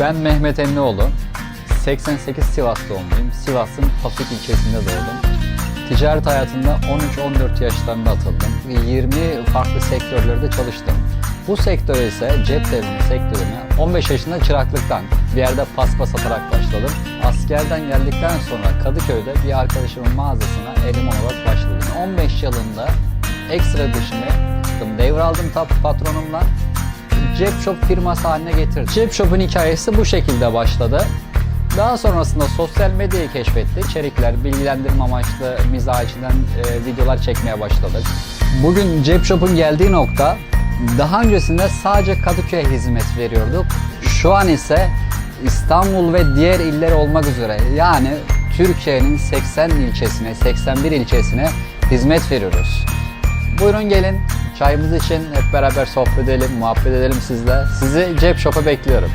Ben Mehmet Emlioğlu. 88 Sivas doğumluyum. Sivas'ın Pasuk ilçesinde doğdum. Ticaret hayatında 13-14 yaşlarında atıldım. ve 20 farklı sektörlerde çalıştım. Bu sektöre ise cep telefonu sektörüne 15 yaşında çıraklıktan bir yerde paspas satarak başladım. Askerden geldikten sonra Kadıköy'de bir arkadaşımın mağazasına eleman olarak başladım. 15 yılında ekstra yaptım. Devraldım tap patronumdan. Cep Shop firması haline getirdi. Cep Shop'un hikayesi bu şekilde başladı. Daha sonrasında sosyal medyayı keşfettik. İçerikler, bilgilendirme amaçlı mizah içinden e, videolar çekmeye başladık. Bugün Cep Shop'un geldiği nokta daha öncesinde sadece Kadıköy'e hizmet veriyorduk. Şu an ise İstanbul ve diğer iller olmak üzere yani Türkiye'nin 80 ilçesine, 81 ilçesine hizmet veriyoruz. Buyurun gelin çayımız için hep beraber sohbet edelim, muhabbet edelim sizle. Sizi Cep Shop'a bekliyorum.